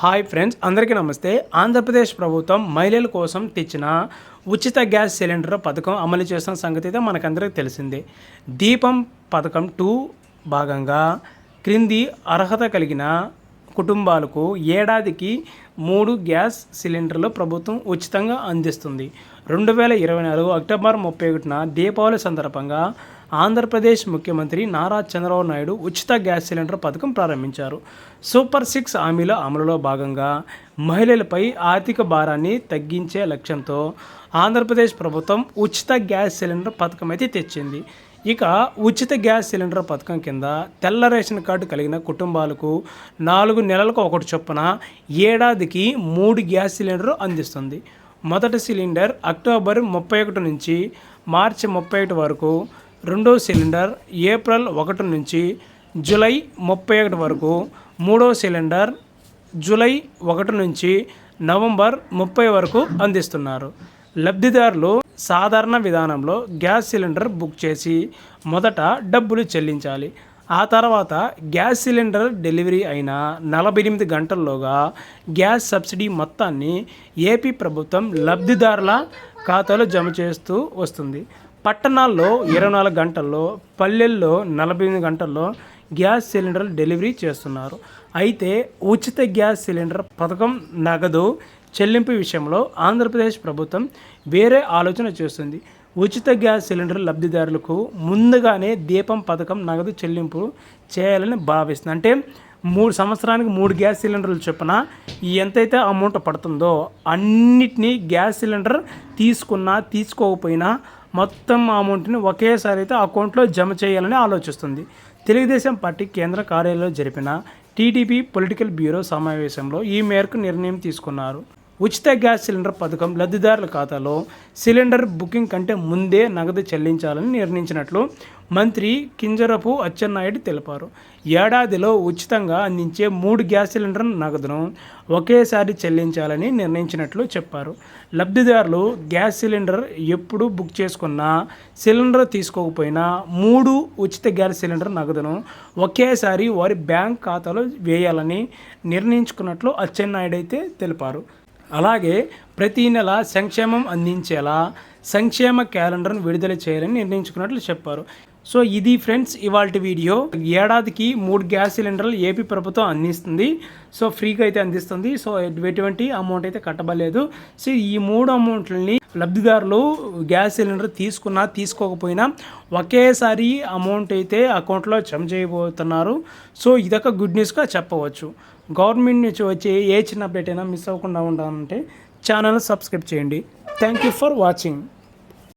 Hi friends అందరికీ నమస్తే. ఆంధ్రప్రదేశ్ ప్రభుత్వం మహిళల కోసం తెచ్చిన ఉచిత గ్యాస్ సిలిండర్ పథకం అమలు చేసిన సంగతి అయితే మనకందరికీ తెలిసిందే. దీపం పథకం టూ భాగంగా క్రింది అర్హత కలిగిన కుటుంబాలకు ఏడాదికి మూడు గ్యాస్ సిలిండర్లు ప్రభుత్వం ఉచితంగా అందిస్తుంది. రెండు వేల ఇరవై నాలుగు అక్టోబర్ ముప్పై ఒకటిన దీపావళి సందర్భంగా ఆంధ్రప్రదేశ్ ముఖ్యమంత్రి నారా చంద్రబాబు నాయుడు ఉచిత గ్యాస్ సిలిండర్ పథకం ప్రారంభించారు. సూపర్ సిక్స్ హామీల అమలులో భాగంగా మహిళలపై ఆర్థిక భారాన్ని తగ్గించే లక్ష్యంతో ఆంధ్రప్రదేశ్ ప్రభుత్వం ఉచిత గ్యాస్ సిలిండర్ పథకం అయితే తెచ్చింది. ఇక ఉచిత గ్యాస్ సిలిండర్ పథకం కింద తెల్ల రేషన్ కార్డు కలిగిన కుటుంబాలకు నాలుగు నెలలకు ఒకటి చొప్పున ఏడాదికి మూడు గ్యాస్ సిలిండర్ అందిస్తుంది. మొదటి సిలిండర్ అక్టోబర్ ముప్పై ఒకటి నుంచి మార్చి ముప్పై ఒకటి వరకు రెండో సిలిండర్ ఏప్రిల్ ఒకటి నుంచి జూలై ముప్పై ఒకటి వరకు మూడో సిలిండర్ జూలై ఒకటి నుంచి నవంబర్ ముప్పై వరకు అందిస్తున్నారు. లబ్ధిదారులు సాధారణ విధానంలో గ్యాస్ సిలిండర్ బుక్ చేసి మొదట డబ్బులు చెల్లించాలి. ఆ తర్వాత గ్యాస్ సిలిండర్ డెలివరీ అయిన నలభై ఎనిమిది గంటల్లోగా గ్యాస్ సబ్సిడీ మొత్తాన్ని ఏపీ ప్రభుత్వం లబ్ధిదారుల ఖాతాలో జమ చేస్తూ వస్తుంది. పట్టణాల్లో ఇరవై నాలుగు గంటల్లో పల్లెల్లో నలభై ఎనిమిది గంటల్లో గ్యాస్ సిలిండర్ డెలివరీ చేస్తున్నారు. అయితే ఉచిత గ్యాస్ సిలిండర్ పథకం నగదు చెల్లింపు విషయంలో ఆంధ్రప్రదేశ్ ప్రభుత్వం వేరే ఆలోచన చేస్తుంది. ఉచిత గ్యాస్ సిలిండర్ లబ్ధిదారులకు ముందుగానే దీపం పథకం నగదు చెల్లింపు చేయాలని భావిస్తుంది. అంటే మూడు సంవత్సరానికి మూడు గ్యాస్ సిలిండర్లు చొప్పున ఎంతైతే అమౌంట్ పడుతుందో అన్నిటినీ గ్యాస్ సిలిండర్ తీసుకున్నా తీసుకోకపోయినా మొత్తం అమౌంట్ని ఒకేసారి అయితే అకౌంట్లో జమ చేయాలని ఆలోచిస్తుంది. తెలుగుదేశం పార్టీ కేంద్ర కార్యాలయంలో జరిపిన టీడీపీ పొలిటికల్ బ్యూరో సమావేశంలో ఈ మేరకు నిర్ణయం తీసుకున్నారు. ఉచిత గ్యాస్ సిలిండర్ పథకం లబ్ధిదారుల ఖాతాలో సిలిండర్ బుకింగ్ కంటే ముందే నగదు చెల్లించాలని నిర్ణయించినట్లు మంత్రి కింజరపు అచ్చెన్నాయుడు తెలిపారు. ఏడాదిలో ఉచితంగా అందించే మూడు గ్యాస్ సిలిండర్ నగదును ఒకేసారి చెల్లించాలని నిర్ణయించినట్లు చెప్పారు. లబ్ధిదారులు గ్యాస్ సిలిండర్ ఎప్పుడు బుక్ చేసుకున్నా సిలిండర్ తీసుకోకపోయినా మూడు ఉచిత గ్యాస్ సిలిండర్ నగదును ఒకేసారి వారి బ్యాంక్ ఖాతాలో వేయాలని నిర్ణయించుకున్నట్లు అచ్చెన్నాయుడు అయితే తెలిపారు. అలాగే ప్రతి నెల సంక్షేమం అందించేలా సంక్షేమ క్యాలెండర్ను విడుదల చేయాలని నిర్ణయించుకున్నట్లు చెప్పారు. సో ఇది ఫ్రెండ్స్ ఇవాళ వీడియో. ఏడాదికి మూడు గ్యాస్ సిలిండర్లు ఏపీ ప్రభుత్వం అందిస్తుంది. సో ఫ్రీగా అయితే అందిస్తుంది. సో ఎటువంటి అమౌంట్ అయితే కట్టబడలేదు. సో ఈ మూడు అమౌంట్లని లబ్ధిదారులు గ్యాస్ సిలిండర్ తీసుకున్నా తీసుకోకపోయినా ఒకేసారి అమౌంట్ అయితే అకౌంట్లో జమ చేయబోతున్నారు. సో ఇదొక గుడ్ న్యూస్గా చెప్పవచ్చు. గవర్నమెంట్ నుంచి వచ్చే ఏ చిన్న అప్డేట్ అయినా మిస్ అవ్వకుండా ఉండాలంటే ఛానల్ సబ్స్క్రైబ్ చేయండి. Thank you for watching.